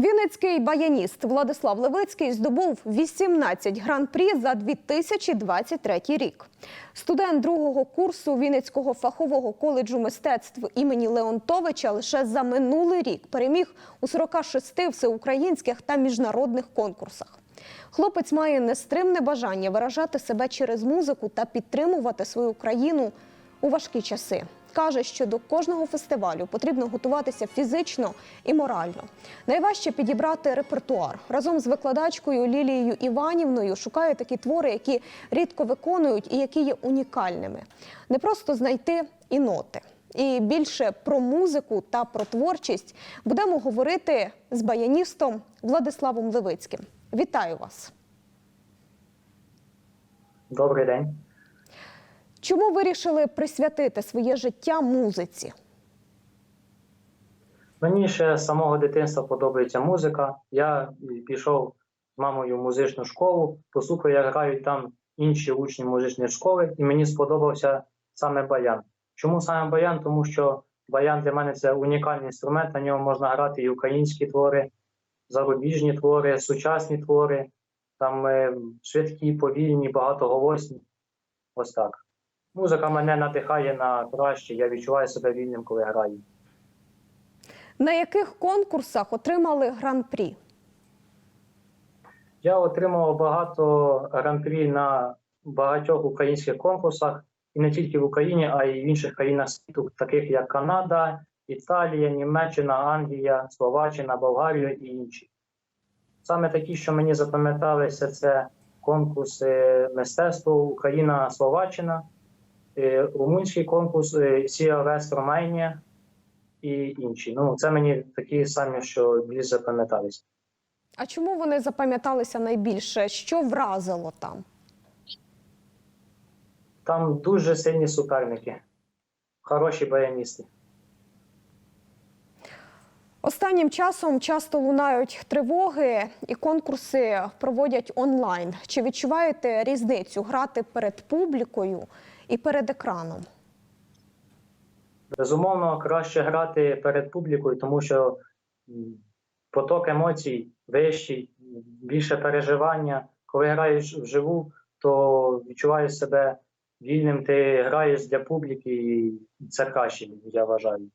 Вінницький баяніст Владислав Левицький здобув 18 гран-прі за 2023 рік. Студент другого курсу Вінницького фахового коледжу мистецтв імені Леонтовича лише за минулий рік переміг у 46 всеукраїнських та міжнародних конкурсах. Хлопець має нестримне бажання виражати себе через музику та підтримувати свою країну у важкі часи. Каже, що до кожного фестивалю потрібно готуватися фізично і морально. Найважче підібрати репертуар. Разом з викладачкою Лілією Іванівною шукає такі твори, які рідко виконують і які є унікальними. Не просто знайти і ноти. І більше про музику та про творчість будемо говорити з баяністом Владиславом Левицьким. Вітаю вас! Добрий день. Чому вирішили присвятити своє життя музиці? Мені ще з самого дитинства подобається музика. Я пішов з мамою в музичну школу, послухав, як грають там інші учні музичної школи, і мені сподобався саме баян. Чому саме баян? Тому що баян для мене це унікальний інструмент, на ньому можна грати і українські твори, зарубіжні твори, сучасні твори, там е, швидкі, повільні, багатоголосні. Ось так. Музика мене надихає на краще, я відчуваю себе вільним, коли граю. На яких конкурсах отримали гран-прі? Я отримав багато гран-прі на багатьох українських конкурсах, і не тільки в Україні, а й в інших країнах світу, таких як Канада, Італія, Німеччина, Англія, Словаччина, Болгарія і інші. Саме такі, що мені запам'яталися, це конкурси мистецтва Україна, Словаччина, румунський конкурс CRS Романія і інші. Ну, це мені такі самі, що більш запам'яталися. А чому вони запам'яталися найбільше? Що вразило там? Там дуже сильні суперники, хороші баяністи. Останнім часом часто лунають тривоги і конкурси проводять онлайн. Чи відчуваєте різницю грати перед публікою і перед екраном? Безумовно, краще грати перед публікою, тому що поток емоцій вищий, більше переживання. Коли граєш вживу, то відчуваєш себе вільним, ти граєш для публіки, і це краще, я вважаю.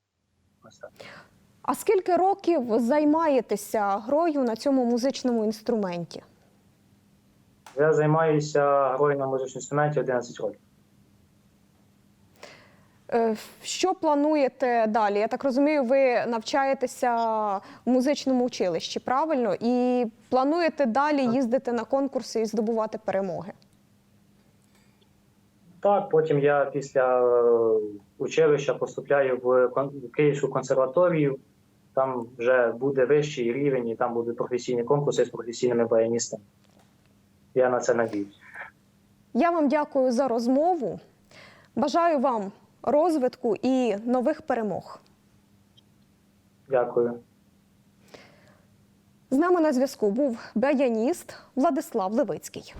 А скільки років займаєтеся грою на цьому музичному інструменті? Я займаюся грою на музичному інструменті 11 років. Е, Що плануєте далі? Я так розумію, ви навчаєтеся в музичному училищі, правильно? І плануєте далі їздити на конкурси і здобувати перемоги. Так, потім я після е, училища поступляю в Київську консерваторію. Там вже буде вищий рівень, і там будуть професійні конкурси з професійними баяністами. Я на це надіюсь. Я вам дякую за розмову. Бажаю вам розвитку і нових перемог. Дякую. З нами на зв'язку був баяніст Владислав Левицький.